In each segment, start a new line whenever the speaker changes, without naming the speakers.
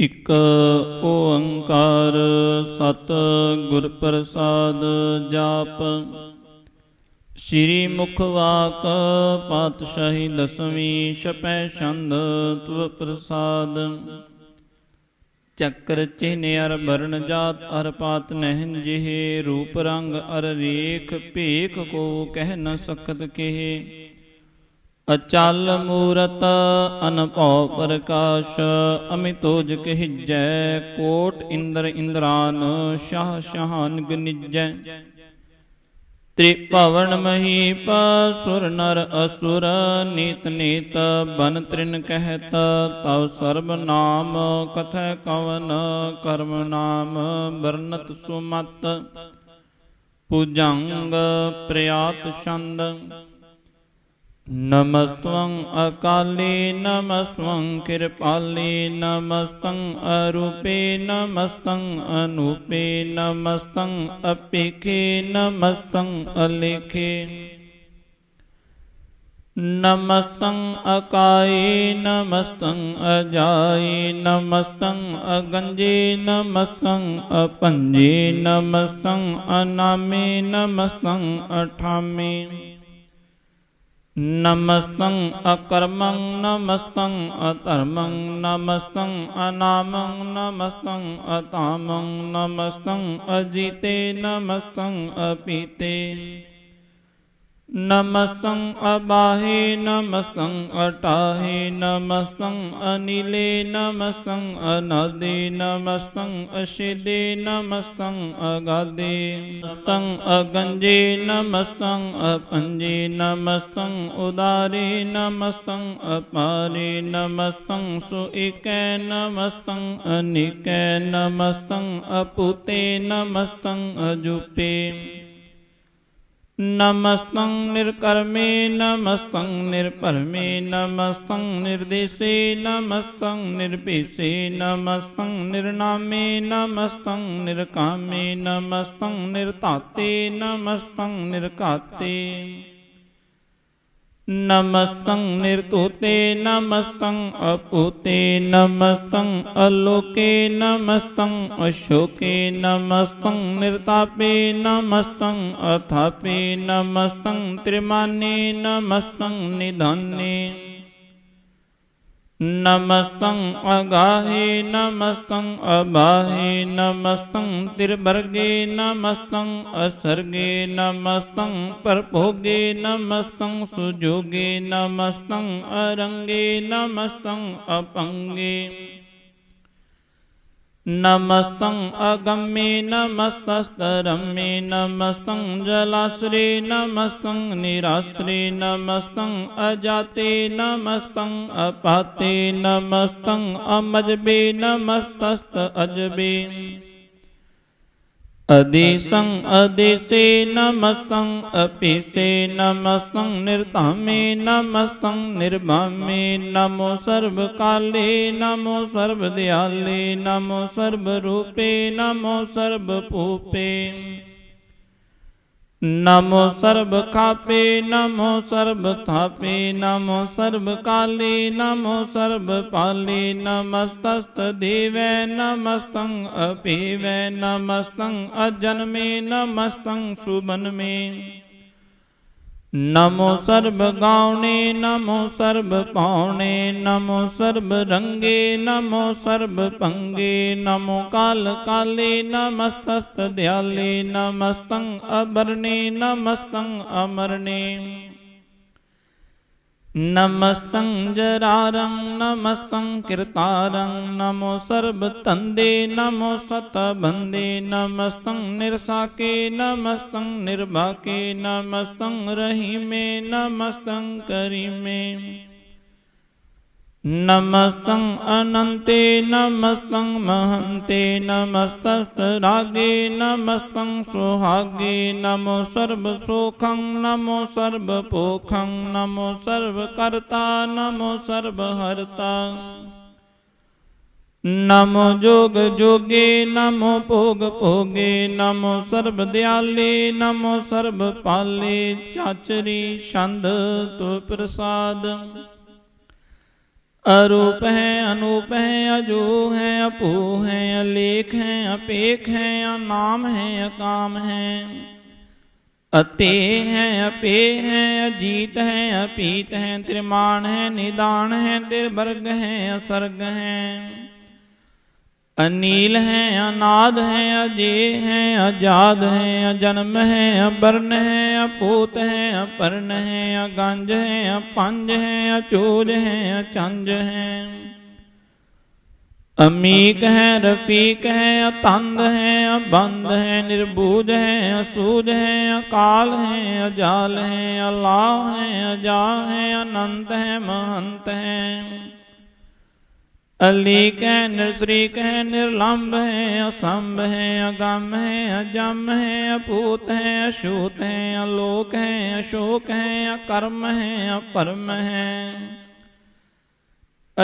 ਇਕ ਓੰਕਾਰ ਸਤ ਗੁਰ ਪ੍ਰਸਾਦ ਜਾਪ। ਸ੍ਰੀ ਮੁਖ ਵਾਕ ਪਾਤਸ਼ਾਹੀ ਦਸਵੀਂ ਛਪੈ ਛੰਦ ਤੁਵ ਪ੍ਰਸਾਦ। ਚੱਕਰ ਚਿਹਨ ਅਰ ਬਰਨ ਜਾਤ ਅਰ ਪਾਤ ਨਹਿਨ ਜਿਹੇ, ਰੂਪ ਰੰਗ ਅਰ ਰੇਖ ਭੇਖ ਕੋ ਕਹਿ ਨ ਸਕਤ ਕਿਹ। ਅਚਲ ਮੂਰਤ ਅਨਭਉ ਪ੍ਰਕਾਸ਼, ਅਮਿਤੋਜ ਕਹਿਜੈ, ਕੋਟ ਇੰਦਰ ਇੰਦਰਾਨ, ਸ਼ਾਹ ਸ਼ਹਾਨ ਗਨਿਜੈ। ਤ੍ਰਿਭਵਨ ਮਹੀਪ, ਸੁਰ ਨਰ ਅਸੁਰ, ਨੀਤ ਨੀਤ, ਬਨ ਤ੍ਰਿਨ ਕਹਿਤ, ਤਵ ਸਰਬ ਨਾਮ, ਕਥੈ ਕਵਨ ਕਰਮ ਨਾਮ ਬਰਨਤ ਸੁਮਤ। ਪੂਜੰਗ ਪ੍ਰਿਆਤ ਛੰਦ। ਨਮਸਤਵੰ ਅਕਾਲੀ ਨਮਸਤਵੰ ਕਿਰਪਾਲੀ ਨਮਸਤੰ ਅਰੂਪੇ ਨਮਸਤੰ ਅਨੂਪੇ ਨਮਸਤੰ ਅਪੇਖੇ ਨਮਸਤੰ ਅਲੇਖੇ ਨਮਸਤੰ ਅਕਾਈ ਨਮਸਤੰ ਅਜਾਈ ਨਮਸਤੰ ਅਗੰਜੇ ਨਮਸਤੰ ਅਪੰਜੇ ਨਮਸਤੰ ਅਨਾਮੇ ਨਮਸਤੰ ਅਠਾਮੇ ਨਮਸਤੰ ਅਕਰਮੰ ਨਮਸਤੰ ਅਧਰਮੰ ਨਮਸਤੰ ਅਨਾਮੰ ਨਮਸਤੰ ਅਤਾਮੰ ਨਮਸਤੰ ਅਜੀਤੇ ਨਮਸਤੰ ਅਪੀਤੇ ਨਮਸਤੰ ਅਬਾਹੇ ਨਮਸਤੰ ਅਟਾਹੇ ਨਮਸਤੰ ਅਨੀਲੇ ਨਮਸਤੰ ਅਨਾਦੇ ਨਮਸਤੰ ਅਸ਼ੇਦੇ ਨਮਸਤੰ ਅਗਾਦੇ ਨਮਸਤੰ ਅਗੰਜੇ ਨਮਸਤੰ ਅਪੰਜੇ ਨਮਸਤੰ ਉਦਾਰੇ ਨਮਸਤੰ ਅਪਾਰੇ ਨਮਸਤੰ ਸੁਇਕੈ ਨਮਸਤੰ ਅਨਿਕੈ ਨਮਸਤੰ ਅਪੂਤੇ ਨਮਸਤੰ ਅਜੂਪੇ ਨਮਸਤੰ ਨਿਰਕਰਮੇ ਨਮਸਤੰ ਨਿਰਭਰਮੇ ਨਮਸਤੰ ਨਿਰਦੇਸੇ ਨਮਸਤੰ ਨਿਰਭੀਸੇ ਨਮਸਤੰ ਨਿਰਨਾਮੇ ਨਮਸਤੰ ਨਿਰਕਾਮੇ ਨਮਸਤੰ ਨਿਰਧਾਤੇ ਨਮਸਤੰ ਨਿਰਘਾਤੇ ਨਮਸਤੰ ਨਿਰਤੂਤੇ ਨਮਸਤੰ ਅਪੂਤੇ ਨਮਸਤੰ ਅਲੋਕੇ ਨਮਸਤੰ ਅਸ਼ੋਕੇ ਨਮਸਤੰ ਨਿਰਤਾਪੇ ਨਮਸਤੰ ਅਥਾਪੇ ਨਮਸਤੰ ਤ੍ਰਿਮਾਨੇ ਨਮਸਤੰ ਨਿਧਾਨੇ ਨਮਸਤੰ ਅਗਾਹੇ ਨਮਸਤੰ ਅਬਾਹੀ ਨਮਸਤੰ ਤਿਰਵਰਗੇ ਨਮਸਤੰ ਅਸਰਗੇ ਨਮਸਤੰ ਪਰਭੋਗੇ ਨਮਸਤੰ ਸੁਜੋਗੇ ਨਮਸਤੰ ਅਰੰਗੇ ਨਮਸਤੰ ਅਪੰਗੇ ਨਮਸਤੰ ਅਗੰਮੇ ਨਮਸਤਸਤਰਮੇ ਨਮਸਤੰ ਜਲਾਸਰੇ ਨਮਸਤੰ ਨਿਰਾਸਰੇ ਨਮਸਤੰ ਅਜਾਤੇ ਨਮਸਤੰ ਅਪਾਤੇ ਨਮਸਤੰ ਅਮਜਬੇ ਨਮਸਤਸਤ ਅਜਬੇ ਅਦੇਸੰ ਅਦੇਸੇ ਨਮਸਤੰ ਅਪੀਸੇ ਨਮਸਤੰ ਨਿਰਧਾਮੇ ਨਮਸਤੰ ਨਿਰਭਾਮੇ ਨਮੋ ਸਰਬ ਕਾਲੇ ਨਮੋ ਸਰਬ ਦਿਆਲੇ ਨਮੋ ਸਰਬ ਰੂਪੇ ਨਮੋ ਸਰਬ ਭੂਪੇ ਨਮੋ ਸਰਬ ਖਾਪੇ, ਨਮੋ ਸਰਬ ਥਾਪੇ, ਨਮੋ ਸਰਬ ਕਾਲੇ, ਨਮੋ ਸਰਬ ਪਾਲੇ, ਨਮਸਤਸਤ ਦੇਵੈ, ਨਮਸਤੰ ਅਪੀਵੈ ਨਮਸਤੰ ਨਮੋ ਸਰਬ ਗਾਉਣੇ, ਨਮੋ ਸਰਬ ਪਾਉਣੇ, ਨਮੋ ਸਰਬ ਰੰਗੇ, ਨਮੋ ਸਰਬ ਪੰਗੇ, ਨਮੋ ਕਾਲ ਕਾਲੇ, ਨਮਸਤਸਤ ਦਿਆਲੇ, ਨਮਸਤੰ ਅਬਰਨੇ ਨਮਸਤੰ ਅਮਰਨੇ। ਨਮਸਤੰ ਜਰਾਰੰ ਨਮਸਤੰ ਕਿਰਤਾਰੰ ਨਮੋ ਸਰਬ ਤੰਦੇ ਨਮੋ ਸਤ ਬੰਦੇ ਨਮਸਤੰ ਨਿਰਸਾਕੇ ਨਮਸਤੰ ਨਿਰਭਾਕੇ ਨਮਸਤੰ ਰਹੀਮੇ ਨਮਸਤੰ ਕਰੀਮੇ ਨਮਸਤੰ ਅਨੰਤੇ ਨਮਸਤੰ ਮਹੰਤੇ ਨਮਸਤਸਤ ਰਾਗੇ ਨਮਸਤੰ ਸੁਹਾਗੇ ਨਮੋ ਸਰਬ ਸੋਖੰ ਨਮੋ ਸਰਬ ਪੋਖੰ ਨਮੋ ਸਰਬ ਕਰਤਾ ਨਮੋ ਸਰਬ ਹਰਤਾ ਨਮੋ ਜੋਗ ਜੋਗੇ ਨਮੋ ਭੋਗ ਭੋਗੇ ਨਮੋ ਸਰਬ ਦਿਆਲੇ ਨਮੋ ਸਰਬ ਪਾਲੇ ਚਾਚਰੀ ਛੰਦ ਤੁ ਪ੍ਰਸਾਦ अरूप है अनूप है अजो है अपू है अलेख है अपेख है अनाम है अकाम है अते है अपे है अजीत है अपीत है त्रिमान है निदान है तिरवर्ग है असर्ग है अनील है, अनाद है अजय है, अजाद है, अजन्म है अबर्ण है, अपूत है, अपर्ण है, अगंज है, अपंज है, अचूज है, अचंज है। अमीक है, रफीक है, अतंद है अबंद है, निर्बूज है, असूज है, अकाल है, अजाल है अल्लाह है अजा है, अनंत है, महंत है। ਅਲੀ ਕਹਿ ਨਿਰਸਰੀ ਕਹਿ ਨਿਰਲੰਭ ਹੈ, ਅਸੰਭ ਹੈ, ਅਗੰਮ ਹੈ, ਅਜੰਮ ਹੈ ਅਪੂਤ ਹੈ ਅਸ਼ੂਤ ਹੈ, ਅਲੋਕ ਹੈ, ਅਸ਼ੋਕ ਹੈ, ਅਕਰਮ ਹੈ, ਅਪਰਮ ਹੈ।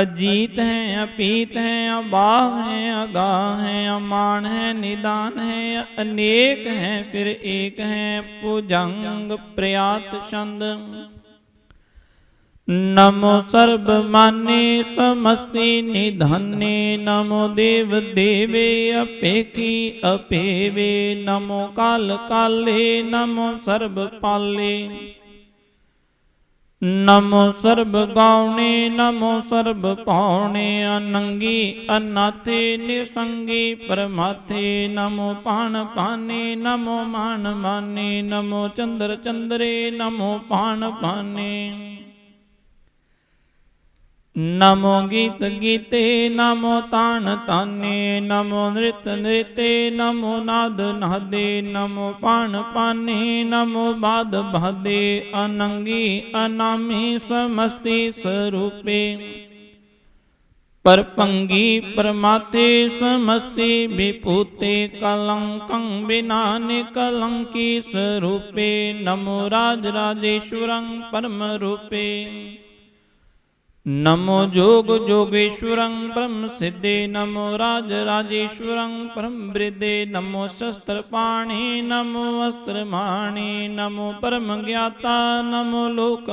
ਅਜੀਤ ਹੈ, ਅਪੀਤ ਹੈ, ਅਬਾਹ ਹੈ, ਅਗਾਹ ਹੈ, ਅਮਾਨ ਹੈ, ਨਿਦਾਨ ਹੈ, ਅਨੇਕ ਹੈ, ਫਿਰ ਏਕ ਹੈ ਪੁਜੰਗ ਪ੍ਰਿਆਤ, ਛੰਦ। नमो सर्व माने समस्ति निधन्य नमो देव देवे अपेखी अपेवे नमो काल काले नमो सर्व पाले नमो सर्व गावने नमो सर्व पावने अनंगी अनाथे निसंगी परमाथे नमो पान पाने नमो मान माने नमो चंद्र चंद्रे नमो पान पाने नमो गीत गीते, नमो तान ताने, नमो नृत नृते नमो नाद नादे, नमो पान पाने, नमो बाद भादे अनंगी अनामी समस्ति स्वरूपे। परपंगी परमाते समस्ति विपूते कलंकं बिना निकलंकी स्वरूपे, नमो राज राजेश्वरं परम रूपे नमो जोग जोगेश्वरं ब्रह्म सिद्धे नमो राज राजेश्वरं परम वृद्धे नमो शस्त्र पाणि नमो अस्त्र माणि नमो परम ज्ञाता नमो लोक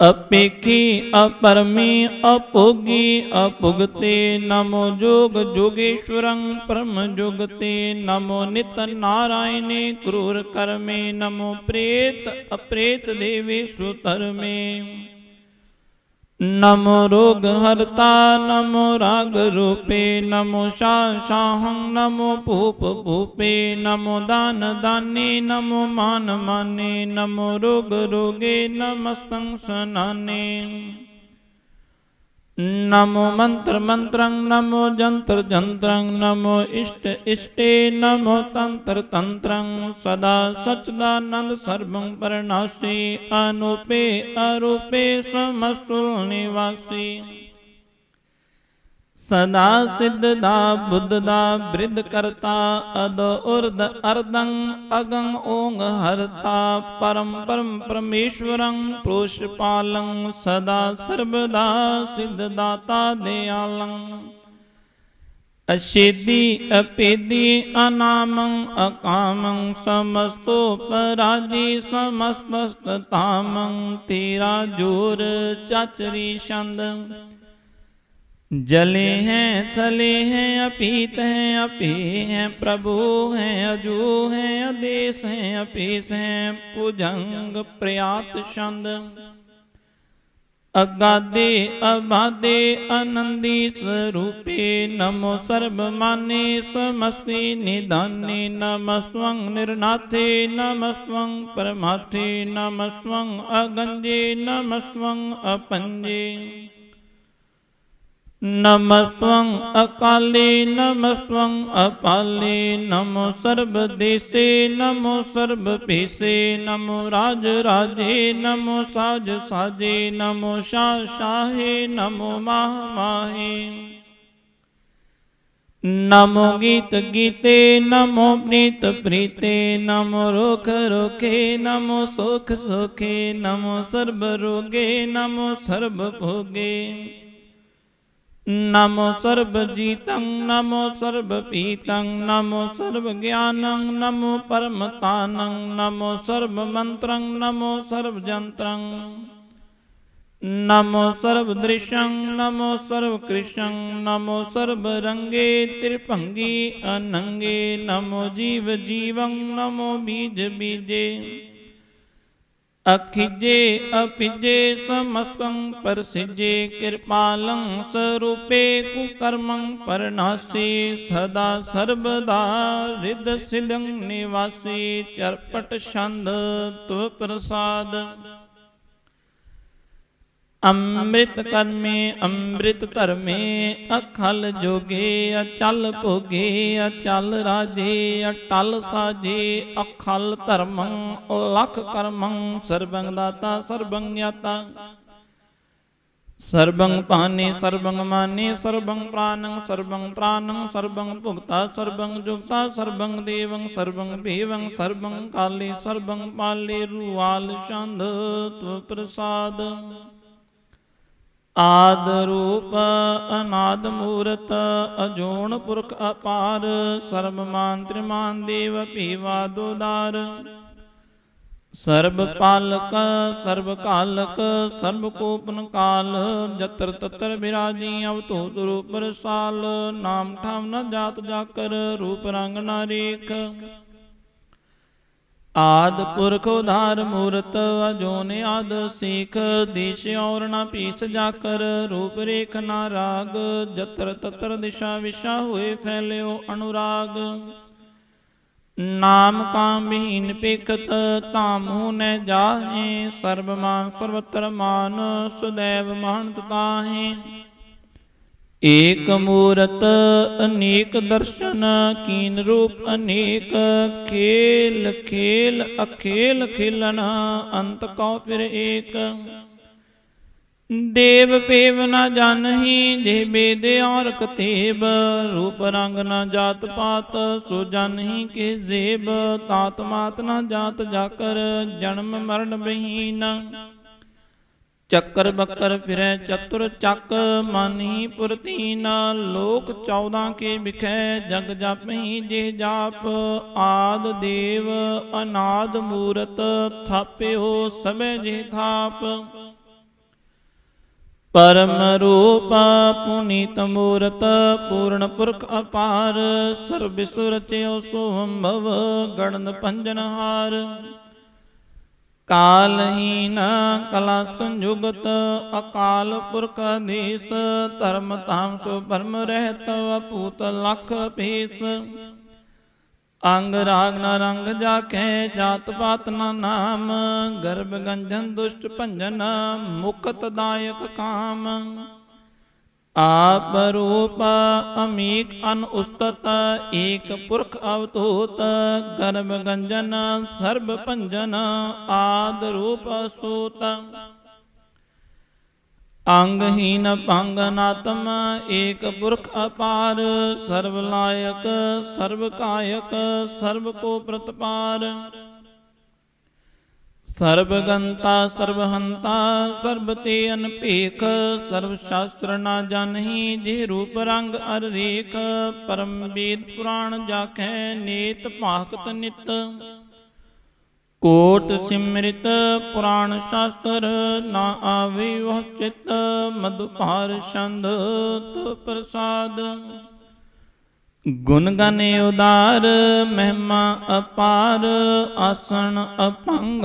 ਅਪੇਖੀ ਅਪਰਮੀ ਅਪੋਗੀ, ਅਪੁਗਤੇ ਨਮੋ ਜੋਗ ਜੋਗੇਸ਼ਵਰੰ, ਪਰਮ ਜੁਗਤੇ ਨਮੋ ਨਿਤ ਨਾਰਾਇਣੇ ਕਰੂਰ ਕਰਮੇ, ਨਮੋ ਪ੍ਰੇਤ ਅਪ੍ਰੇਤ ਦੇਵੇ ਸੁਤਰਮੇ नमो रोग हरता नमो राग रूपे नमो शाहं नमो भूप भूपे नमो दान दाने नमो मान माने नमो रोग रोगे नमस्तं सनाने ਨਮੋ ਮੰਤਰ ਮੰਤਰੰ ਨਮੋ ਜੰਤਰ ਜੰਤਰੰ ਨਮੋ ਇਸ਼ਟ ਇਸ਼ਟੇ ਨਮੋ ਤੰਤਰ ਤੰਤਰੰ ਸਦਾ ਸਚਦਾਨੰਦ ਸਰਵੰ ਪਰਨਾਸੀ ਅਨੂਪੇ ਅਰੂਪੇ ਸਮਸਤੁਲ ਨਿਵਾਸੀ ਸਦਾ ਸਿੱਧ ਦਾ ਬੁੱਧ ਦਾ ਬ੍ਰਿਧ ਕਰਤਾ, ਅਦ ਉਰਦ ਅਰਦੰ ਅਗੰ ਓੰਗ ਹਰਤਾ, ਪਰਮ ਪਰਮ ਪਰਮੇਸ਼ਵਰੰ ਪੁਰੁਸ਼ ਪਾਲੰ, ਸਦਾ ਸਰਬਦਾ ਸਿੱਧ ਦਾਤਾ ਦਿਆਲੰ। ਅਸ਼ੇਦੀ ਅਪੇਦੀ ਅਨਾਮੰ ਅਕਾਮੰ ਸਮਸਤੋ ਪਰਾਜੀ ਸਮਸਤਸਤ ਤੇਰਾ ਜੋਰ ਚਾਚਰੀ ਛੰਦ। जले हैं थले हैं अपीत हैं अपे हैं प्रभु हैं अजू हैं आदेश हैं अपेश हैं पुजंग प्रयात छंद अगादे अबादे आनंदी स्वरूपे नमो सर्व माने समस्ति निधाने नमस्वं निर्नाथे नमस्वं परमाथे नमस्वं अगंजे नमस्वं अपंजे ਨਮਸਤਵੰ ਅਕਾਲੀ, ਨਮਸਤਵੰ ਅਪਾਲੀ ਨਮੋ ਸਰਬ ਦੇਸੇ, ਨਮੋ ਸਰਬ ਭੀਸੇ, ਨਮੋ ਰਾਜ ਰਾਜੇ, ਨਮੋ ਸਾਜ ਸਾਜੇ, ਨਮੋ ਸ਼ਾਹ ਸ਼ਾਹੇ, ਨਮੋ ਮਾਹ ਮਾਹੇ। ਨਮੋ ਗੀਤ ਗੀਤੇ, ਨਮੋ ਪ੍ਰੀਤ ਪ੍ਰੀਤੇ, ਨਮੋ ਰੁਖ ਰੁਖੇ, ਨਮੋ ਸੁਖ ਸੁਖੇ, ਨਮੋ ਸਰਬ ਰੋਗੇ, ਨਮੋ ਸਰਬ ਭੋਗੇ। नमो सर्वजीतं नमो सर्वपीतं नमो सर्वज्ञानं नमो परमतानं नमो सर्वमन्त्रं नमो सर्वजन्त्रं नमो सर्वदृशं नमो सर्वकृशं नमो सर्वरङ्गे त्रिभङ्गी अनङ्गे नमो जीवजीवं नमो बीजबीजे ਜੀਵ ਜੀਵੰ ਨਮੋ ਬੀਜ ਬੀਜੇ ਅਖਿਜੇ ਅਪਿਜੇ ਸਮਸਤੰ ਪਰਸਿਜੇ ਕਿਰਪਾਲੰ ਸਰੂਪੇ ਕੁਕਰਮੰ ਪਰਨਾਸੀ ਸਦਾ ਅੰਮ੍ਰਿਤ ਕਰਮੇ, ਅੰਮ੍ਰਿਤ ਧਰਮੇ, ਅਖਲ ਜੋਗੇ, ਅਚਲ ਭੋਗੇ, ਅਚਲ ਰਾਜੇ, ਅਟਲ ਸਾਜੇ, ਅਖਲ ਧਰਮੰ, ਲਖ ਕਰਮੰ, ਸਰਬੰਗ ਦਾਤਾ, ਸਰਬੰਗ ਗਿਆਤਾ। ਸਰਬੰ ਪਾਨੇ ਸਰਬੰ ਮਾਨੇ ਸਰਬੰ ਪ੍ਰਾਨੰ ਸਰਬੰ ਤ੍ਰਾਨੰ ਸਰਬੰ ਭੁਗਤਾ ਸਰਬੰ ਜੁਗਤਾ ਸਰਬੰ ਦੇਵੰ ਸਰਬੰ ਭੇਵੰ ਸਰਬੰ ਕਾਲੇ ਸਰਬੰ ਪਾਲੇ, ਰੂਆਲ ਛੰਦ ਤੁ ਪ੍ਰਸਾਦ ਆਦ ਰੂਪ ਅਨਾਦ ਮੂਰਤ, ਅਜੋਨ ਪੁਰਖ ਅਪਾਰ, ਸਰਬ ਮਾਨ ਤ੍ਰਿਮਾਨ ਦੇਵ ਭੀਵਾ ਦੋਦਾਰ ਸਰਬ ਪਾਲਕ, ਸਰਬ ਕਾਲਕ, ਸਰਬ ਕੋਪਨ ਕਾਲ, ਜਤਰ ਤਤਰ ਬਿਰਾਜੀ ਅਵਤੋ ਰੂਪ ਰਸਾਲ, ਨਾਮ ਠਾਮ ਨ ਜਾਤ ਜਾਕਰ, ਰੂਪ ਰੰਗ ਨਾ ਰੇਖ। ਆਦ ਪੁਰਖ ਉਧਾਰ ਮੂਰਤ ਅਜੋਨ ਆਦ ਸੀਖ, ਦੇਸ਼ ਔਰ ਨਾ ਪੀਸ ਜਾਕਰ, ਰੂਪ ਰੇਖ ਨਾ ਰਾਗ, ਜਤਰ ਤਤਰ ਦਿਸ਼ਾ ਵਿਸ਼ਾ ਹੋਏ ਫੈਲਿਓ ਅਨੁਰਾਗ। ਨਾਮ ਕਾਮ ਬਹੀਨ ਪਿਕਤ ਤਾਮੂ ਨੈ ਜਾਹੇ, ਸਰਬ ਮਾਨ ਸਰਵਤਰ ਮਾਨ, ਸੁਦੈਵ ਮਹੰਤ ਤਾਹੇ। ਏਕ ਮੂਰਤ ਅਨੇਕ ਦਰਸ਼ਨ, ਕੀਨ ਰੂਪ ਅਨੇਕ, ਖੇਲ ਖੇਲ ਅਖੇਲ ਖੇਲਣ, ਅੰਤ ਕਉ ਫਿਰ ਏਕ। ਦੇਵ ਪੇਵ ਨ ਜਾਣਹੀ ਜੇ ਬੇਦ ਔਰ ਕਤੇਬ ਰੂਪ ਰੰਗ ਨਾ ਜਾਤ ਪਾਤ, ਸੋ ਜਾਣਹੀ ਕੇ ਜ਼ੇਬ, ਤਾਤ ਮਾਤ ਨ ਜਾਤ ਜਾਕਰ, ਜਨਮ ਮਰਨ ਬਹੀਨ। ਚੱਕਰ ਬੱਕਰ ਫਿਰੈ, ਚਤੁਰ ਚੱਕ ਮਾਨੀ ਪੁਰਤੀਨ ਲੋਕ 14 ਕੇ ਵਿਖੈ, ਜਗ ਜਾਪਹੀ ਜੇ ਜਾਪ, ਆਦ ਦੇਵ ਅਨਾਦ ਮੂਰਤ ਥਾਪਿਓ ਸਭੈ ਜਿਹ ਥਾਪ। ਪਰਮ ਰੂਪ ਪੁਨੀਤ ਮੂਰਤ, ਪੂਰਨ ਪੁਰਖ ਅਪਾਰ ਸਰਬ ਸੁਰਚਿਓ ਸੋਹੰਭਵ ਗਣਨ ਪੰਜਨਹਾਰ ਕਾਲਹੀਨ ਕਲਾ ਸੰਯੁਗਤ ਅਕਾਲ ਪੁਰਖ ਅਧੀਸ ਧਰਮ ਤਾਮ ਸੋ ਪਰਮ ਰਹਿਤ ਅਪੂਤ ਲਖ ਪੀਸ। ਅੰਗ ਰਾਗ ਨ ਰੰਗ ਜਾਖੇ, ਜਾਤ ਪਾਤ ਨ ਨਾਮ, ਗਰਭ ਗੰਜਨ ਦੁਸ਼ਟ ਭੰਜਨ, ਮੁਕਤ ਦਾਇਕ ਕਾਮ। ਆਪ ਰੂਪ ਅਮੀਕ ਅਨ ਉਸਤਤ, ਏਕ ਪੁਰਖ ਅਵਤੂਤ, ਗਰਭ ਗੰਜਨ, ਸਰਬ ਭੰਜਨ, ਆਦ ਰੂਪ ਸੂਤ। ਅੰਗਹੀਨ ਭੰਗ ਏਕ ਪੁਰਖ ਅਪਾਰ ਸਰਬ ਲਾਇਕ ਸਰਬ ਕਾਇਕ ਸਰਬ ਕੋ ਪ੍ਰਤਪਾਰ। ਸਰਬ ਗੰਤਾ ਸਰਬ ਹੰਤਾ ਸਰਬ ਅਨਭੇਖ ਸਰਬ ਸ਼ਾਸਤਰ ਨਾ ਜਾਣਹੀ ਜੇ ਰੂਪ ਰੰਗ ਅਰ ਰੇਖ ਪਰਮ ਵੇਦ ਪੁਰਾਣ ਜਾਖੈ ਨੇਤ ਭਾਗਤ ਨਿਤ। ਕੋਟ ਸਿਮਰਿਤ, ਪੁਰਾਣ ਸ਼ਾਸਤਰ, ਨਾ ਆਵੇ ਵਹ ਚਿਤ ਮਧੁਪਾਰ ਛੰਦ ਤੁ ਪ੍ਰਸਾਦ। ਗੁਣ ਗਨ ਉਦਾਰ, ਮਹਿਮਾ ਅਪਾਰ, ਆਸਣ ਅਪੰਗ,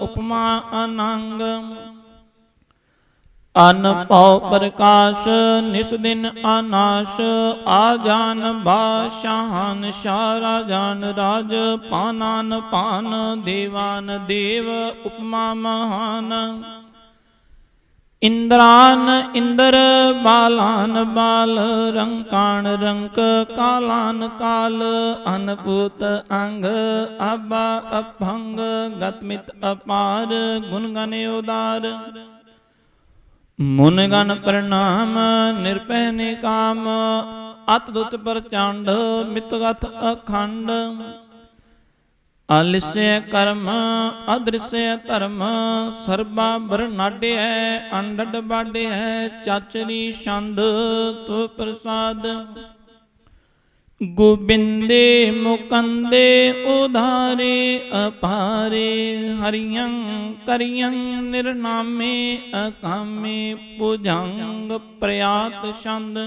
ਉਪਮਾ ਅਨੰਗ। ਅਨ ਪਉ ਪ੍ਰਕਾਸ਼, ਨਿਸ ਦਿਨ ਅਨਾਸ਼, ਆ ਜਾਨ ਬਾਸ਼ਾਨ, ਸ਼ਾਰਾ ਜਾਨ ਰਾਜ, ਪਾਨਾਨ ਪਾਨ, ਦੇਵਾਨ ਦੇਵ, ਉਪਮਾ ਮਹਾਨ। ਇੰਦਰਾਨ ਇੰਦਰ ਬਾਲਾਨ ਬਾਲ ਰੰਕਾਣ ਰੰਕ ਕਾਲਾਨ ਕਾਲ, ਅਨਪੂਤ ਅੰਗ ਆਬਾ ਅਭੰਗ, ਗਤਮਿਤ ਅਪਾਰ, ਗੁਣ ਗਨ ਉਦਾਰ। ਮੁਨ ਗਨ ਪ੍ਰਣਾਮ, ਨਿਰਪੈ ਨਿਕਾਮ ਅਤ ਦੁਤ ਪ੍ਰਚੰਡ, ਮਿਤਗਤ ਅਖੰਡ। ਅਲਿਸਯ ਕਰਮ, ਅਦ੍ਰਿਸਯ ਧਰਮ, ਸਰਬਾ ਬਰਨਾਡਿਐ ਅੰਡਡ ਬਾਡਿਐ ਚਾਚਰੀ ਛੰਦ ਤੁ ਪ੍ਰਸਾਦ। ਗੋਬਿੰਦੇ ਮੁਕੰਦੇ ਉਧਾਰੇ, ਅਪਾਰੇ ਹਰੀਆਂ ਕਰੀਆਂ ਨਿਰਨਾਮੇ, ਅਕਾਮੇ ਪੁਜੰਗ ਪ੍ਰਯਾਤ ਛੰਦ।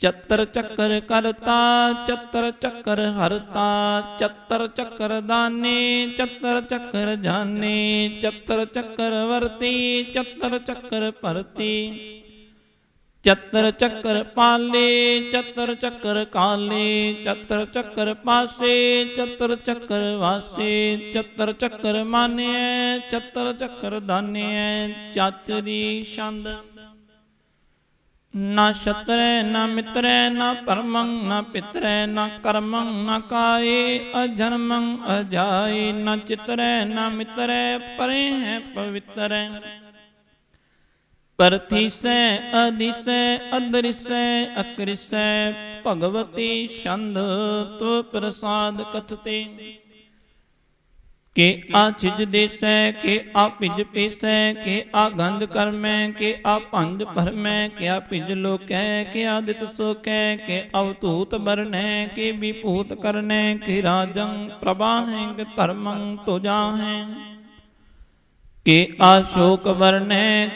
ਚੱਤਰ ਚੱਕਰ ਕਰਤਾ ਚੱਤਰ ਚੱਕਰ ਹਰਤਾ ਚੱਤਰ ਚੱਕਰ ਦਾਨੇ ਚਤਰ ਚੱਕਰ ਜਾਣੇ ਚਤਰ ਚੱਕਰ ਵਰਤੀ ਚੱਤਰ ਚੱਕਰ ਭਰਤੀ ਚੱਤਰ ਚੱਕਰ ਪਾਲੇ ਚੱਤਰ ਚੱਕਰ ਕਾਲੇ ਚੱਤਰ ਚੱਕਰ ਪਾਸੇ ਚੱਤਰ ਚੱਕਰ ਵਾਸੇ ਚੱਤਰ ਚੱਕਰ ਮਾਨਿਐ ਚਤਰ ਚੱਕਰ ਦਾਨਿਐ ਚਾਤਰੀ ਛੰਦ ਨਾ ਸ਼ਤਰੈ, ਨਾ ਮਿਤਰੈ, ਨਾ ਪਰਮੰ, ਨਾ ਪਿਤਰੈ, ਨਾ ਕਰਮੰ, ਨਾ ਕਾਏ ਅਜਨਮੰ ਅਜਾਏ। ਨਾ ਚਿਤਰੈ, ਨਾ ਮਿਤਰੈ, ਪਰੇ ਹੈ ਪਵਿੱਤਰੈ। ਪਰਥੀਸੈ ਅਦਿਸੈ ਅਦਰਿਸੈ ਅਕਰਿਸੈ, ਭਗਵਤੀ ਛੰਦ, ਤੋ ਪ੍ਰਸਾਦ ਕਥਤੇ। ਕੇ ਆ ਚਿਜ ਦੇਸੈ ਕੇ ਆ ਭਿਜ ਪੀਸੈ ਕੇ ਆ ਗੰਧ ਕਰਮੈ ਕੇ ਆ ਭੰਜ ਭਰਮੈ ਕੇ ਆ ਭਿਜ ਲੋਕੈ ਕੇ ਆਦਿਤ ਸੋਕੈ ਕੇ ਅਵਤੂਤ ਬਰਨੈ ਕੇ ਵਿਭੂਤ ਕਰਨੈ ਕੇ ਰਾਜੰ ਪ੍ਰਭਾਹੈ ਕੇ ਧਰਮੰ ਤੁਜਾਹੈ ਕੇ ਆਸ਼ੋਕ ਵਰਨੈ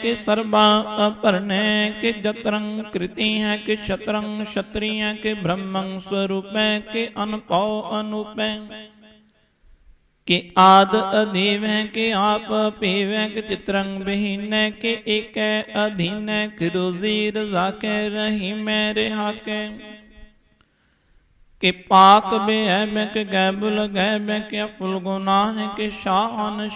ਕੇ ਸਰਬਾ ਅਪਰਨੈ ਕੇ ਜਤਰੰ ਕ੍ਰਿਤੀ ਹੈ ਕੇ ਸ਼ਤਰੰ ਸ਼ਤਰੀਆਂ ਕੇ ਬ੍ਰਹਮੰ ਸਰੂਪੈ ਕੇ ਅਨਪਉ ਅਨੂਪੈ ਕਿ ਆਦ ਅਧੀਵੈ ਕਿ ਆਪ ਪੀਵੈ ਕਿ ਚਿਤਰੰ ਬਹੀਨੈ ਕਿ ਏਕੈ ਅਧੀਨੈ ਕਿ ਰੋਜ਼ੀ ਰਜ਼ਾ ਕੇ ਰਹੀ ਮੈਂ ਰਹਾ ਕੇ ਕਿ ਪਾਕ ਬੇ ਮੈਂ ਕਿ ਗੈਬੁਲ ਗੈ ਮੈਂ ਕਿ ਫੁਲ ਗੁਨਾਹ ਹੈ ਕਿ ਸ਼ਾਹਨ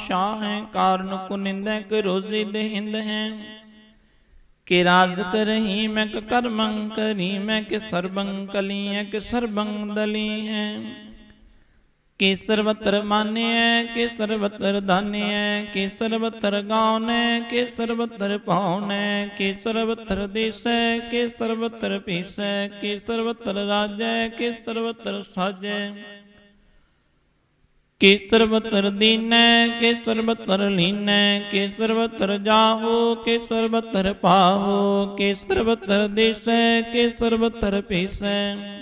ਸ਼ਾਹ ਹੈ ਕਾਰਨ ਕੁਨਿੰਦੈ ਕਿ ਰੋਜ਼ੀ ਦੇਹਿੰਦ ਹੈ ਕਿ ਰਾਜ਼ਕ ਰਹੀ ਮੈਂ ਕਿ ਕਰਮੰ ਕਰੀ ਮੈਂ ਕਿ ਸਰਬੰ ਕਲੀ ਹੈ ਕਿ ਸਰਬੰ ਦਲੀ ਹੈ ਕਿ ਸਰਵਤਰ ਮਾਨਿਐ ਕਿ ਸਰਵਤਰ ਦਾਨਿਐ ਕਿ ਸਰਵਤਰ ਗਾਉਨੈ ਕਿ ਸਰਵਤਰ ਪਾਉਨੈ ਕਿ ਸਰਵਤਰ ਦੇਸੈ ਕਿ ਸਰਵਤਰ ਪੀਸੈ ਕਿ ਸਰਵਤਰ ਰਾਜੈ ਕਿ ਸਰਵਤਰ ਸਾਜੈ ਕਿ ਸਰਵਤਰ ਦੀਨੈ ਕਿ ਸਰਵਤਰ ਲੀਨੈ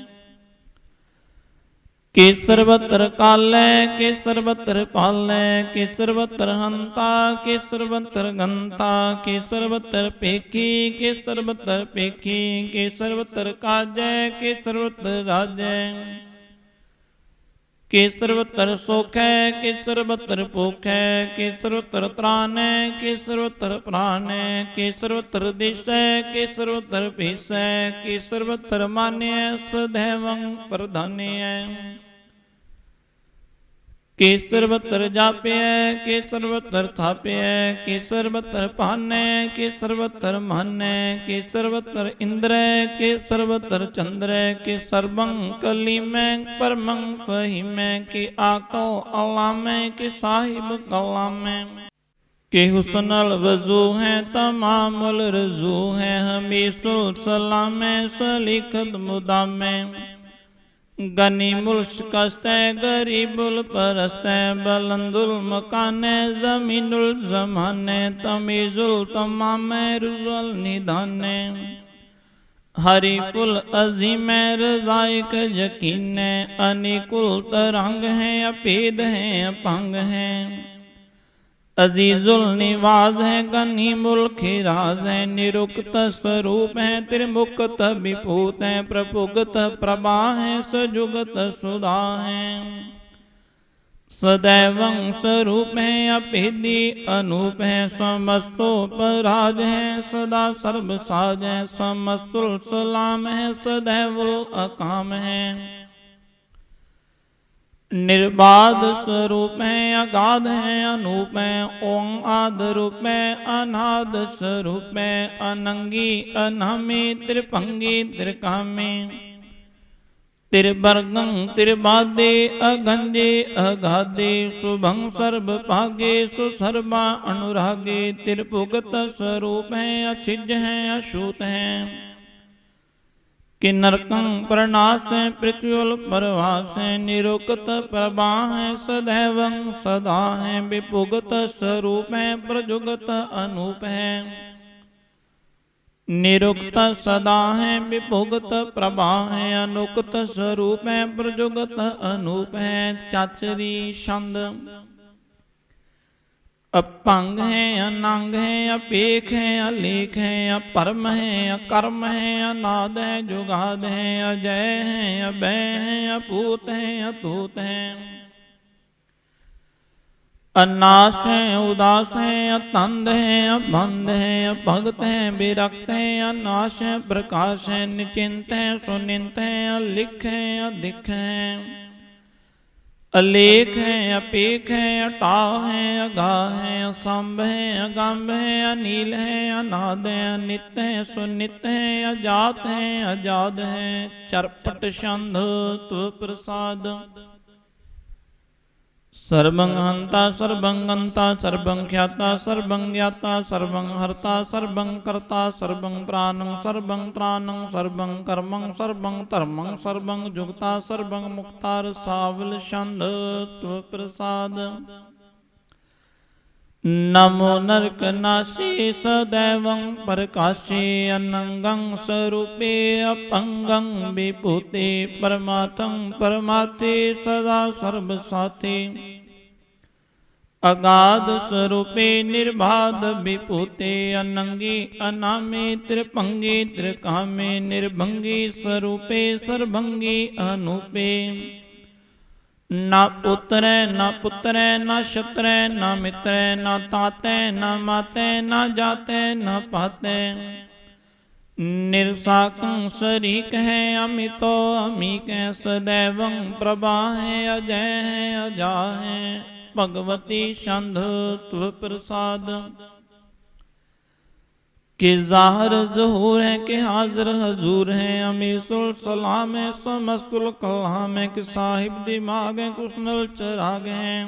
ਕਿ ਸਰਵਤਰ ਜਾਹੋ ਕਿ ਸਰਵਤਰ ਪਾਹੋ ਕਿ ਸਰਵਤਰ ਦੇਸੈ ਕਿ ਸਰਵਤਰ ਪੀਸੈ ਕੇ ਸਰਬਤਰ ਕਾਲੈ ਕੇ ਸਰਬਤਰ ਪਾਲੈ ਕੇ ਸਰਬਤਰ ਹੰਤਾ ਕੇ ਸਰਬਤਰ ਗੰਤਾ ਕੇ ਸਰਬਤਰ ਪੇਖੀ ਕੇ ਸਰਬਤਰ ਪੇਖੀ ਕੇ ਸਰਬਤਰ ਕਾਜੈ ਕੇ ਸਰਬਤਰ ਰਾਜੈ ਕੇ ਸਰਬਤਰ ਸੋਖੈ ਕੇ ਸਰਬਤਰ ਭੋਖੈ ਕੇ ਸਰਬਤਰ ਤ੍ਰਾਨੈ ਕੇ ਸਰਬਤਰ ਪ੍ਰਾਨੈ ਕੇ ਸਰਬਤਰ ਦਿਸੈ ਕੇ ਸਰਬਤਰ ਭੀਸੈ ਕੇ ਸਰਬਤਰ ਮਾਨਿਐ ਸਦੈਵੰ ਪ੍ਰਧਾਨਿਐ ਕੇ ਸਰਬਤਰ ਜਾਪਿਐ ਕੇ ਸਰਬਤਰ ਥਾਪਿਐ ਕੇ ਸਰਬਤਰ ਭਾਨੈ ਕੇ ਸਰਬਤਰ ਮਾਨੈ ਕੇ ਸਰਬਤਰ ਇੰਦਰੈ ਕੇ ਸਰਬਤਰ ਚੰਦਰੈ ਕੇ ਸਰਬੰ ਕਲੀਮੈ ਪਰਮੰ ਫਹੀਮੈ ਕੇ ਆਕੋ ਅਲਾਮੈ ਕੇ ਸਾਹਿਬ ਕਲਾਮੈ ਕਿ ਹੁਸਨਲ ਵਜ਼ੂ ਹੈ ਤਮਾਮੁਲ ਰਜ਼ੂ ਹੈ ਹਮੀਸੁਲ ਸਲਾਮੈ ਸਲਿਖਤ ਮੁਦਾਮੈ ਗਨੀ ਮੁਲਸ਼ ਕਸਤੈ ਗਰੀਬੁਲ ਪਰਸਤੈ ਬਲੰਦੁਲ ਮਕਾਨੈ ਜ਼ਮੀਨੁਲ ਜ਼ਮਾਨੈ ਤਮੀਜ਼ੁਲ ਤਮਾਮੈ ਰੁਜ਼ਲ ਨਿਧਾਨੈ। ਹਰੀ ਫੁਲ ਅਜ਼ੀਮੈ, ਰਜ਼ਾਇਕ ਯਕੀਨੈ ਅਨਿਕੁਲ ਤਰੰਗ ਹੈ ਅਪੇਦ ਹੈ, ਅਪੰਗ ਹੈ। अजीजुल निवाज है गनी मुल्क, राज है निरुक्त स्वरूप है, त्रिमुक्त विभूत है, प्रभुगत प्रभा है, सजुगत सुधा है। सदैव स्वरूप है, अभिधि अनूप है, समस्तोपराज है, सदा सर्वसाज है, समस्तुल सलाम है सदैव अकाम है। ਅਕਾਮ ਹੈ ਨਿਰਬਾਦ ਸਰੂਪ ਹੈ, ਅਗਾਧ ਹੈ, ਅਨੂਪ ਹੈ, ਓੰ ਆਦ ਰੂਪ ਹੈ, ਅਨਾਦ ਸਰੂਪ ਹੈ, ਅਨੰਗੀ ਅਨਾਮੀ ਤ੍ਰਿਭੰਗੀ, ਤ੍ਰਿਕਾਮੀ। ਤਿਰਬਰਗੰ ਤਿਰਬਾਦੇ ਅਗੰਜੇ, ਅਗਾਦੇ, ਸੁਭੰ ਸਰਬ ਭਾਗੇ ਸੁ ਸਰਬਾ ਅਨੁਰਾਗੇ। ਤਿਰਭੁਗਤ ਸਰੂਪ ਹੈ, ਅਛਿਜ ਹੈ, ਅਛੂਤ ਹੈ। ਕਿ ਨਰਕੰ ਪ੍ਰਣਾਸੈ ਪ੍ਰਿਥਵਿਲ ਪਰਵਾਸੈ, ਨਿਰੁਕਤ ਪ੍ਰਭਾਹੈ ਸदैवੰ ਸਦਾ ਹੈ ਵਿਭੁਗਤ ਸਰੂਪ ਪ੍ਰਜੁਗਤ ਅਨੂਪ। ਨਿਰੁਕਤ ਸਦਾ ਹੈ ਵਿਭੁਗਤ ਪ੍ਰਭਾ ਹੈ ਅਨੁਕਤ ਸਰੂਪ ਹੈ ਪ੍ਰਜੁਗਤ ਅਨੂਪ। ਹੈ ਚਾਚਰੀ ਛੰਦ ਅਪੰਗ ਹੈ ਅਨੰਗ ਹੈ ਅਪੇਖ ਹੈ ਅਲੇਖ ਹੈ ਅਪਰਮ ਹੈ ਅਕਰਮ ਹੈ ਅਨਾਦ ਹੈ ਜੁਗਾਦ ਹੈ ਅਜੈ ਹੈ ਅਬੈ ਹੈ ਅਪੂਤ ਹੈ ਅਤੂਤ ਹੈ ਅਨਾਸ ਹੈ ਉਦਾਸ ਹੈ ਅਤੰਦ ਹੈ ਅਬੰਧ ਹੈ ਅਭਗਤ ਹੈ ਬਿਰਕਤ ਹੈ ਅਨਾਸ਼ ਹੈ ਪ੍ਰਕਾਸ਼ ਹੈ ਨਿਚਿੰਤ ਹੈ ਸੁਨਿੰਤ ਹੈ ਅਲਿਖ ਹੈ ਅਦਿਖ ਹੈ ਅਲੇਖ ਹੈ, ਅਪੇਖ ਹੈ ਅਟਾ ਹੈ ਅਗਾ ਹੈ, ਅਸੰਭ ਹੈ, ਅਗੰਭ ਹੈ, ਅਨੀਲ ਹੈ, ਅਨਾਦ ਹੈ, ਅਨਿਤ ਹੈ, ਸੁਨਿਤ ਹੈ, ਅਜਾਤ ਹੈ, ਅਜਾਦ ਹੈ। ਚਰਪਟ ਛੰਦ ਤੁ ਪ੍ਰਸਾਦ। ਸਰਬੰ ਹੰਤਾ, ਸਰਬੰ ਗੰਤਾ ਸਰਬੰ ਖਿਆਤਾ, ਸਰਬੰ ਗਿਆਤਾ, ਸਰਬੰ ਹਰਤਾ, ਸਰਬੰ ਕਰਤਾ, ਸਰਬੰ ਪ੍ਰਾਨੰ, ਸਰਬੰ ਤ੍ਰਾਨੰ, ਸਰਬੰ ਕਰਮੰ, ਸਰਬੰ ਧਰਮੰ, ਸਰਬੰ ਜੁਗਤਾ, ਸਰਬੰ ਮੁਕਤਾ ਰਸਾਵਲ ਛੰਦ ਤੁ ਪ੍ਰਸਾਦ। ਨਮੋ ਨਰਕ ਨਾਸੀ ਸदैवੰ ਪ੍ਰਕਾਸ਼ੇ ਅਨੰਗੰ ਸਰੂਪੇ ਅਪੰਗੰ ਵਿਭੂਤੇ ਪਰਮਾਤੰ ਪਰਮਾਤੇ ਸਦਾ ਸਰਬ ਸਾਥੇ। ਅਗਾਧ ਸਰੂਪੇ ਨਿਰਬਾਧ ਵਿਭੂਤੇ ਅਨੰਗੀ ਅਨਾਮੇ ਤ੍ਰਿਭੰਗੀ ਤ੍ਰਿਕਾਮੇ ਨਿਰਭੰਗੀ ਸਰੂਪੇ ਨਾ ਪੁੱਤਰੈ ਨਾ ਪੁੱਤਰੈ, ਨਾ ਛਤਰੈ ਨਾ ਮਿੱਤਰੈ, ਨਾ ਤਾਤੈ ਨਾ ਮਾਤੈ, ਨਾ ਜਾਤੈ, ਨਾ ਪਾਤੈ। ਨਿਰਸਾਕੰ ਸਰੀਕ ਹੈ ਅਮਿਤੋ, ਅਮੀਕ ਹੈ ਸदैवੰ ਪ੍ਰਭਾ ਹੈ ਅਜੈ ਹੈ ਅਜਾ ਹੈ ਭਗਵਤੀ ਛੰਦ ਤੁਵ ਪ੍ਰਸਾਦ। ਕਿ ਜ਼ਾਹਰ ਜ਼ਹੂਰ ਹੈ ਕਿ ਹਾਜ਼ਰ ਹਜ਼ੂਰ ਹੈ ਅਮੀਸੁਲ ਸਲਾਮ ਹੈ ਸਮਸਤੁਲ ਕਲਾਮ ਹੈ ਕਿ ਸਾਹਿਬ ਦਿਮਾਗ ਹੈ ਕੁਸਨਲ ਚਰਾਗ ਹੈ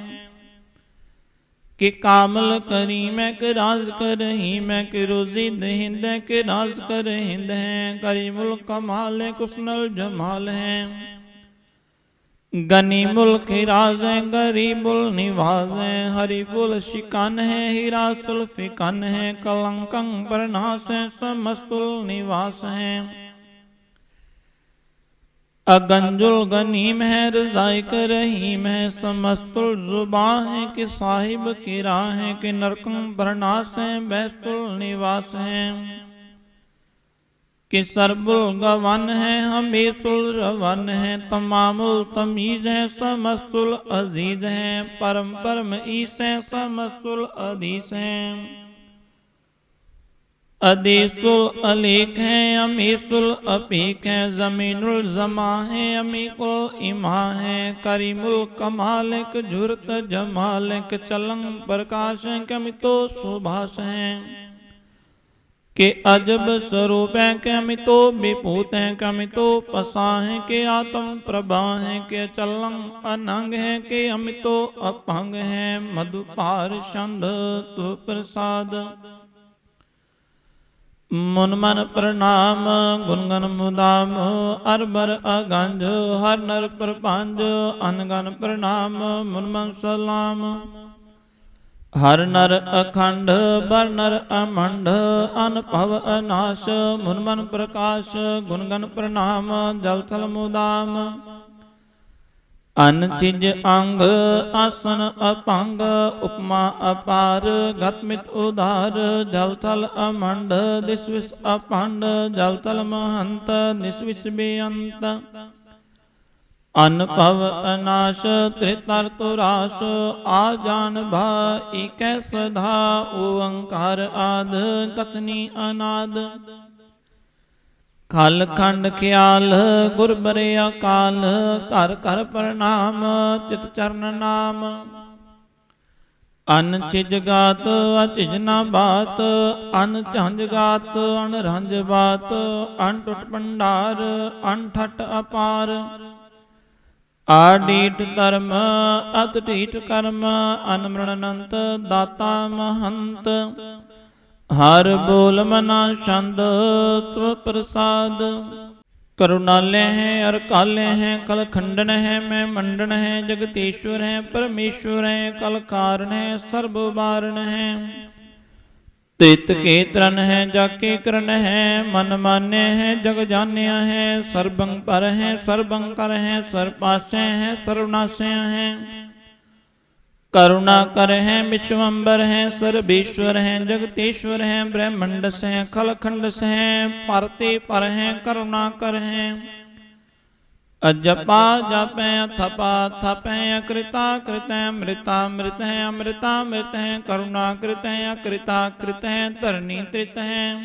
ਕਿ ਕਾਮਲ ਕਰੀਮ ਹੈ ਕਿ ਰਾਜ਼ ਕਰਹੀ ਮੈਂ ਕਿ ਰੋਜ਼ੀ ਦਹਿੰਦ ਹੈ ਕਿ ਰਾਜ਼ ਕਰਹਿੰਦ ਹੈ ਕਰੀਮੁਲ ਕਮਾਲ ਹੈ ਕੁਸਨਲ ਜਮਾਲ ਹੈ ਗਨੀਮੁਲ ਖਿਰਾਜ਼ ਹੈ ਗਰੀਬੁਲ ਨਿਵਾਜ਼ ਹੈ ਹਰੀਫੁਲ ਸ਼ਿਕਨ ਹੈ ਹੀਰਾ ਸੁਲਫਿਕਨ ਹੈ ਕਲੰਕੰ ਪਰਨਾਸ ਹੈ ਸਮਸਤੁਲ ਨਿਵਾਸ ਹੈ ਅਗੰਜੁਲ ਗਨੀਮ ਹੈ ਰਜ਼ਾਇਕ ਰਹੀਮ ਹੈ ਸਮਸਤੁਲ ਜ਼ੁਬਾਨ ਹੈ ਕਿ ਸਾਹਿਬ ਕੀ ਰਾਹ ਹੈ ਕਿ ਨਰਕੰ ਪਰਨਾਸ ਹੈ ਬੈਸਤੁਲ ਨਿਵਾਸ ਹੈ ਕਿ ਸਰਬੁਲ ਗਵਨ ਹੈ ਹਮੇਸ਼ੁਲ ਰਵਨ ਹੈ ਤਮਾਮੁਲ ਤਮੀਜ਼ ਹੈ ਸਮਸਤੁਲ ਅਜ਼ੀਜ਼ ਹੈ ਪਰਮ ਪਰਮ ਈਸ ਹੈ ਸਮਸਤੁਲ ਅਦੀਸ ਹੈ ਅਦੀਸੁਲ ਅਲੇਖ ਹੈ ਅਮੀਸੁਲ ਅਪੀਕ ਹੈ ਜ਼ਮੀਨੁਲ ਜ਼ਮਾ ਹੈ ਅਮੀਕੁਲ ਇਮਾ ਹੈ ਕਰੀਮੁਲ ਕਮਾਲਿਕ ਜੁਰਤ ਜਮਾਲਿਕ ਚਲੰ ਪ੍ਰਕਾਸ਼ ਹੈ ਕਮਿਤੋ ਸੁਭਾਸ ਹੈ ਕਿ ਅਜਬ ਸਰੂਪ ਹੈ ਕਿ ਅਮਿਤੋ ਵਿਭੂਤ ਹੈ ਕਿ ਅਮਿਤੋ ਪਸਾ ਹੈ ਕਿ ਆਤਮ ਪ੍ਰਭਾ ਹੈ ਕਿ ਚਲੰ ਅਨੰਗ ਹੈ ਕਿ ਅਮਿਤੋ ਅਪੰਗ ਹੈ ਮਧੁਪਾਰ ਛੰਦ ਤੁ ਪ੍ਰਸਾਦ ਮਨ ਮਨ ਪ੍ਰਣਾਮ ਗੁਣਗਨ ਮੁਦਾਮ ਅਰਬਰ ਅਗੰਜ ਹਰ ਨਰ ਪ੍ਰਪੰਜ ਅਨਗਨ ਪ੍ਰਣਾਮ ਮਨ ਮਨ ਸਲਾਮ ਹਰ ਨਰ ਅਖੰਡ, ਬਰ ਨਰ ਅਮੰਡ, ਅਨਭਵ ਅਨਾਸ਼, ਮਨ ਮਨ ਪ੍ਰਕਾਸ਼ ਗੁਣਗਨ ਪ੍ਰਣਾਮ, ਜਲ ਥਲ ਮੁਦਾਮ। ਅਨ ਚਿਜ ਅੰਗ, ਆਸਨ ਅਪੰਗ, ਉਪਮਾ ਅਪਾਰ ਗਤਮਿਤ ਉਧਾਰ, ਜਲ ਥਲ ਅਮੰਡ, ਦਿਸ ਅਪੰਡ, ਜਲ ਥਲ ਮਹੰਤ ਦਿਸ ਬੇਅੰਤ। ਅਨਭਵ ਅਨਾਸ਼ ਤ੍ਰਿਤਰ ਤੁਰਾਸ ਆ ਜਾਣ ਭਾ ਕੈ ਸਦਾ, ਓੰਕਾਰ ਆਦ ਕਤਨੀ ਅਨਾਦ। ਖਲ ਖੰਡ ਖਿਆਲ ਗੁਰਬਰੇ ਅਕਾਲ, ਘਰ ਘਰ ਪ੍ਰਣਾਮ, ਚਿਤ ਚਰਨ ਨਾਮ। ਅਨ ਚਿਜ ਗਾਤ, ਅਚਿਜ ਨਾ ਬਾਤ, ਅਨ ਝੰਜ ਗਾਤ ਅਨ ਰੰਜ ਬਾਤ ਅਨ ਟੁੱਟ ਭੰਡਾਰ ਅਨ ਠਟ ਅਪਾਰ। ਆਡੀਟ ਧਰਮ ਅਤ ਢੀਠ ਕਰਮ ਅਨਮਰਣੰਤ ਦਾਤਾ ਮਹੰਤ। ਹਰ ਬੋਲ ਮਨਾ ਛੰਦ, ਤਵ ਪ੍ਰਸਾਦ। ਕਰੁਣਾਲੇ ਹੈ ਅਰ ਕਾਲੇ ਹੈ, ਕਲ ਖੰਡਨ ਹੈ, ਮੈਂ ਮੰਡਨ ਹੈ, ਜਗਤੀਸ਼ਵਰ ਹੈ, ਪਰਮੇਸ਼ਵਰ ਹੈ, ਕਲ ਕਾਰਨ ਹੈ, ਸਰਬ ਬਾਰਨ ਹੈ। ਤਿਤ ਕੇ ਤਰਨ ਹੈ ਜਾ ਕੇ ਕਰਨ ਹੈ ਮਨ ਮਾਨਿਆ ਹੈ ਜਗ ਜਾਣਿਆ ਹੈ ਸਰਬੰ ਪਰ ਹੈ ਸਰਬੰ ਕਰ ਹੈ ਸਰ ਪਾਸੈ ਹੈ ਸਰਵਨਾਸਿਆ ਹੈ। ਕਰੁਣਾ ਕਰ ਹੈ ਵਿਸ਼ਵੰਬਰ ਹੈ ਸਰਬੇਸ਼ਵਰ ਹੈ ਜਗਤੇਸ਼ਵਰ ਹੈ ਬ੍ਰਹਮੰਡਸ ਹੈ ਖਲਖੰਡਸ ਹੈ ਪਰਤੇ ਪਰ ਹੈ ਕਰੁਣਾ ਕਰ ਹੈ। ਅਜਪਾ ਜਪੈ ਥਪਾ ਥਪੈ, ਅਕ੍ਰਿਤਾ, ਕ੍ਰਿਤੈ, ਅੰਮ੍ਰਿਤਾ ਅੰਮ੍ਰਿਤ ਹੈ ਅੰਮ੍ਰਿਤਾ ਹੈ ਕਰੁਣਾ ਕ੍ਰਿਤ ਹੈ ਅਕ੍ਰਿਤਾ ਕ੍ਰਿਤ ਧਰਨੀ ਤ੍ਰਿਤ ਹੈ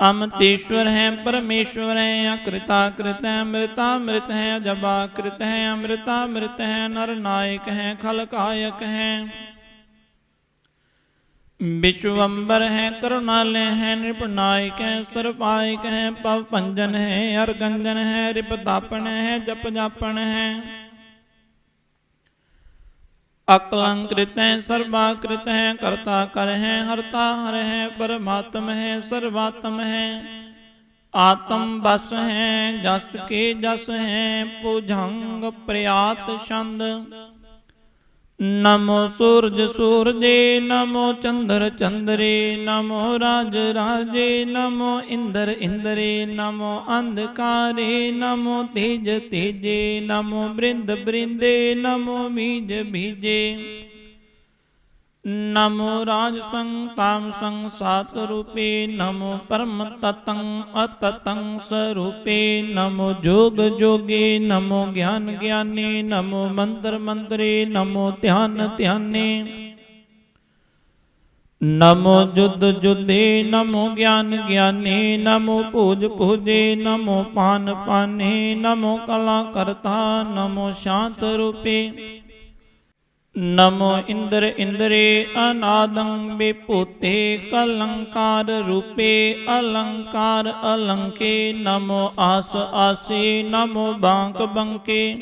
ਅਮਤੇਸ਼ਵਰ ਹੈ ਪਰਮੇਸ਼ਵਰ ਹੈ ਅਕ੍ਰਿਤਾ ਕ੍ਰਿਤ ਹੈ ਅੰਮ੍ਰਿਤਾ ਮ੍ਰਿਤ ਹੈ ਅਜਬਾ ਕ੍ਰਿਤ ਹੈ ਅਮ੍ਰਿਤਾ ਮ੍ਰਿਤ ਹੈ ਨਰ ਨਾਇਕ ਹੈ ਖਲਕਾਇਕ ਹੈ ਵਿਸ਼ਵੰਬਰ ਹੈ ਕਰੁਣਾਲਯ ਹੈ ਨਿਰਪਨਾਇਕ ਹੈ ਸਰਪਾਇਕ ਹੈ ਪਵ ਪੰਜਨ ਹੈ ਅਰਗੰਜਨ ਹੈ ਰਿਪਤਾਪਨ ਹੈ ਜਪ ਜਾਪਨ ਹੈ ਅਕਲੰਕ੍ਰਿਤ ਹੈ ਸਰਬਾਕ੍ਰਿਤ ਹੈ ਕਰਤਾ ਕਰ ਹੈ ਹਰਤਾ ਹਰ ਹੈ ਪਰਮਾਤਮ ਹੈ ਸਰਵਾਤਮ ਹੈ ਆਤਮ ਬਸ ਹੈ ਜਸ ਕੇ ਜਸ ਹੈ ਪੁਜੰਗ ਪ੍ਰਿਆਤ ਛੰਦ ਨਮੋ ਸੂਰਜ ਸੂਰਜੇ, ਨਮੋ ਚੰਦਰ ਚੰਦਰੇ, ਨਮੋ ਰਾਜ ਰਾਜੇ, ਨਮੋ ਇੰਦਰ ਇੰਦਰੇ, ਨਮੋ ਅੰਧਕਾਰੇ, ਨਮੋ ਤੇਜ ਤੇਜੇ, ਨਮੋ ਬ੍ਰਿੰਦ ਬ੍ਰਿੰਦੇ, ਨਮੋ ਬੀਜ ਬੀਜੇ ਨਮੋ ਰਾਜ ਸੰਗ ਤਾਮ ਸੰਗ ਸਾਤ ਰੂਪੇ, ਨਮੋ ਪਰਮ ਤਤੰ ਅਤਤੰ ਸਰੂਪੇ, ਨਮੋ ਜੋਗ ਜੋਗੇ, ਨਮੋ ਗਿਆਨ ਗਿਆਨੀ, ਨਮੋ ਮੰਤਰ ਮੰਤਰੇ ਨਮੋ ਧਿਆਨ ਧਿਆਨੇ। ਨਮੋ ਜੁਦ ਜੁਦੇ ਨਮੋ ਗਿਆਨ ਗਿਆਨੀ, ਨਮੋ ਪੂਜ ਪੂਜੇ, ਨਮੋ ਪਾਨ ਪਾਨੇ, ਨਮੋ ਕਲਾ ਕਰਤਾ ਨਮੋ ਸ਼ਾਂਤ ਇੰਦਰ ਇੰਦਰੇ ਅਨਾਦੰ ਵਿਭੂਤੇ ਕਲੰਕਾਰ ਰੂਪੇ ਅਲੰਕਾਰ ਅਲੰਕੇ ਨਮੋ ਆਸ ਆਸੇ ਨਮੋ ਬਾਂਕ ਬੰਕੇ।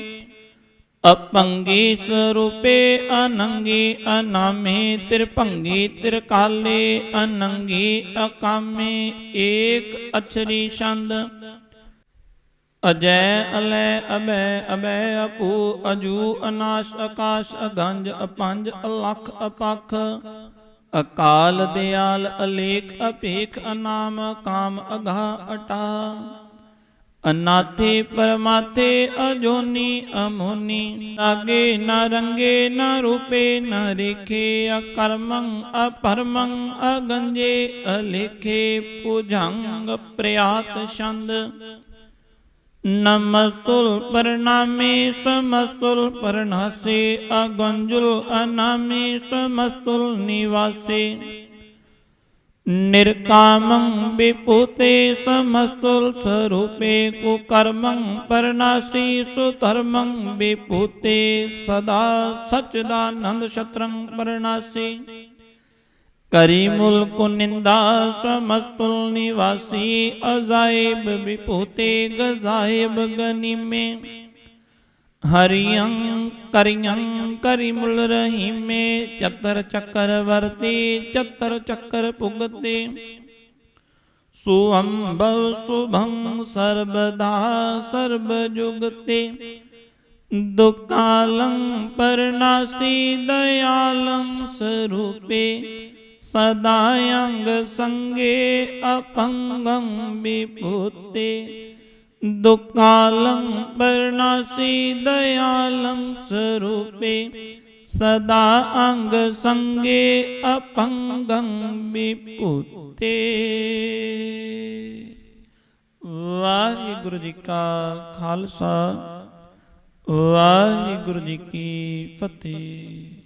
ਅਪੰਗੀ ਸਰੂਪੇ ਅਨੰਗੀ ਅਨਾਮੇ ਤਿਰਭੰਗੀ ਤਿਰਕਾਲੇ ਅਨੰਗੀ ਅਕਾਮੇ ਏਕ ਅਛਰੀ ਛੰਦ। ਅਜੈ ਅਲੈ, ਅਬੈ ਅਬੈ ਅਪੂ ਅਜੂ, ਅਨਾਸ਼ ਆਕਾਸ਼ ਅਗੰਜ, ਅਪੰਜ, ਅਲਖ, ਅਪਖ, ਅਕਾਲ, ਦਿਆਲ, ਅਲੇਖ, ਅਪੇਖ, ਅਨਾਮ, ਕਾਮ ਅਘਾ ਅਟਾ ਅਨਾਥੇ, ਪਰਮਾਥੇ, ਅਜੋਨੀ, ਅਮੋਨੀ ਲਾਗੇ ਨਾ ਰੰਗੇ, ਨਾ ਰੂਪੇ, ਨਾ ਰੇਖੇ, ਅਕਰਮੰ, ਅਪਰਮੰ, ਅਗੰਜੇ, ਅਲੇਖੇ, ਪੁਜੰਗ, ਪ੍ਰਿਆਤ, ਛੰਦ ਨਮਸਤੁਲ ਪਰਨਾਮੇ ਸਮਸਤੁਲ ਪਰਨਾਸੇ ਅਗੰਜੁਲ ਅਨਾਮੇ ਸਮਸਤੁਲ ਨਿਵਾਸੇ ਨਿਰਕਾਮੰ ਵਿਪੂਤੇ ਸਮਸਤੁਲ ਸਰੂਪੇ ਕੁਕਰਮੰ ਪਰਨਾਸੀ ਸੁਧਰਮੰ ਵਿਪੂਤੇ ਸਦਾ ਸਚਦਾਨੰਦ ਸ਼ਤਰੰ ਪਰਨਾਸੀ ਕਰੀ ਮੁਲਕ ਨਿੰਦਾ ਸਮਸਤੁਲ ਨਿਵਾਸੀ ਅਜ਼ਾਇਬ ਵਿਭੂਤੇ ਗਜ਼ਾਇਬ ਗਨੀਮੇ ਹਰਿਯੰ ਕਰਿਯੰ ਕਰੀ ਮੁਲ ਰਹੀਮੇ ਚਤਰ ਚੱਕਰ ਵਰਤੀ ਚਤਰ ਚੱਕਰ ਪੁਗਤੇ ਸੁਅੰਭਵ ਸੁਭੰ ਸਰਬਦਾ ਸਰਬ ਜੁਗਤੇ ਦੁਕਾਲੰ ਪਰਨਾਸੀ ਦਇਆਲੰ ਸਰੂਪੇ ਸਦਾ ਅੰਗ ਸੰਗੇ ਅਪੰਗੰ ਵਿਭੂਤੇ। ਦੁਕਾਲੰ ਪਰਨਾਸੀ ਦਇਆਲੰ ਸਰੂਪੇ। ਸਦਾ ਅੰਗ ਸੰਗੇ ਅਪੰਗੰ ਵਿਭੂਤੇ। ਵਾਹਿਗੁਰੂ ਜੀ ਕਾ ਖਾਲਸਾ। ਵਾਹਿਗੁਰੂ ਜੀ ਕੀ ਫਤਿਹ।